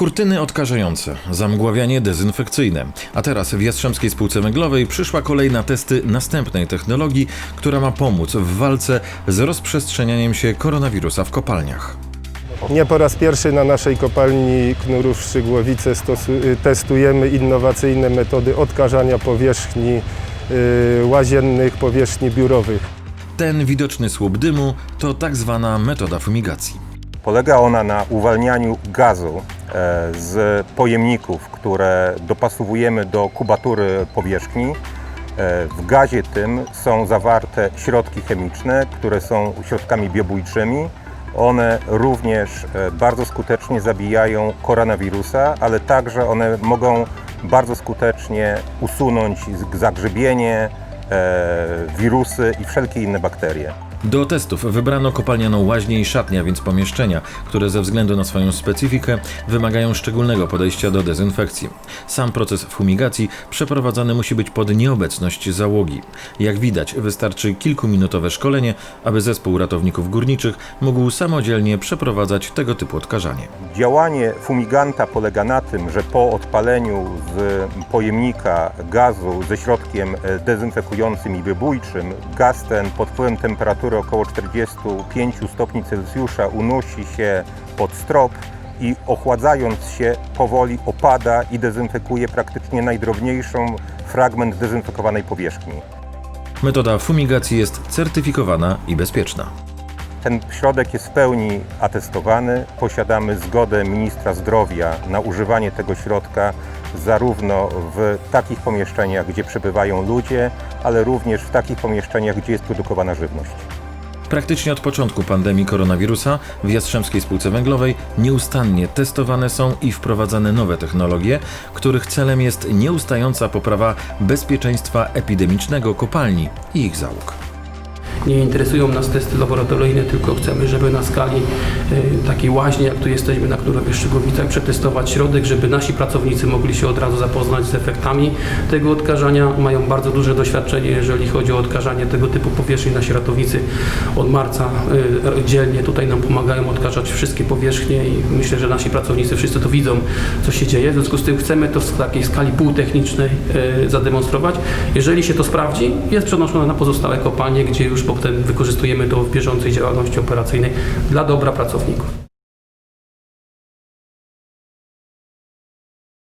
Kurtyny odkażające, zamgławianie dezynfekcyjne. A teraz w Jastrzębskiej Spółce Węglowej przyszła kolej na testy następnej technologii, która ma pomóc w walce z rozprzestrzenianiem się koronawirusa w kopalniach. Nie po raz pierwszy na naszej kopalni Knurów stosu- y, testujemy innowacyjne metody odkażania powierzchni y, łaziennych, powierzchni biurowych. Ten widoczny słup dymu to tak zwana metoda fumigacji. Polega ona na uwalnianiu gazu z pojemników, które dopasowujemy do kubatury powierzchni. E, W gazie tym są zawarte środki chemiczne, które są środkami biobójczymi. One również e, bardzo skutecznie zabijają koronawirusa, ale także one mogą bardzo skutecznie usunąć z- zagrzebienie, e, wirusy i wszelkie inne bakterie. Do testów wybrano kopalnianą łaźnię i szatnię, a więc pomieszczenia, które ze względu na swoją specyfikę wymagają szczególnego podejścia do dezynfekcji. Sam proces fumigacji przeprowadzany musi być pod nieobecność załogi. Jak widać, wystarczy kilkuminutowe szkolenie, aby zespół ratowników górniczych mógł samodzielnie przeprowadzać tego typu odkażanie. Działanie fumiganta polega na tym, że po odpaleniu z pojemnika gazu ze środkiem dezynfekującym i wybójczym, gaz ten pod wpływem temperatury około 45 stopni Celsjusza unosi się pod strop i ochładzając się powoli opada i dezynfekuje praktycznie najdrobniejszą fragment dezynfekowanej powierzchni. Metoda fumigacji jest certyfikowana i bezpieczna. Ten środek jest w pełni atestowany. Posiadamy zgodę ministra zdrowia na używanie tego środka zarówno w takich pomieszczeniach, gdzie przebywają ludzie, ale również w takich pomieszczeniach, gdzie jest produkowana żywność. Praktycznie od początku pandemii koronawirusa w Jastrzębskiej Spółce Węglowej nieustannie testowane są i wprowadzane nowe technologie, których celem jest nieustająca poprawa bezpieczeństwa epidemicznego kopalni i ich załóg. Nie interesują nas testy laboratoryjne, tylko chcemy, żeby na skali y, takiej łaźni, jak tu jesteśmy na Knurowie Szczygowicach, przetestować środek, żeby nasi pracownicy mogli się od razu zapoznać z efektami tego odkażania. Mają bardzo duże doświadczenie, jeżeli chodzi o odkażanie tego typu powierzchni. Nasi ratownicy od marca y, dzielnie tutaj nam pomagają odkażać wszystkie powierzchnie i myślę, że nasi pracownicy wszyscy to widzą, co się dzieje. W związku z tym chcemy to w takiej skali półtechnicznej zademonstrować. Jeżeli się to sprawdzi, jest przenoszone na pozostałe kopalnie, gdzie już potem wykorzystujemy to w bieżącej działalności operacyjnej dla dobra pracowników.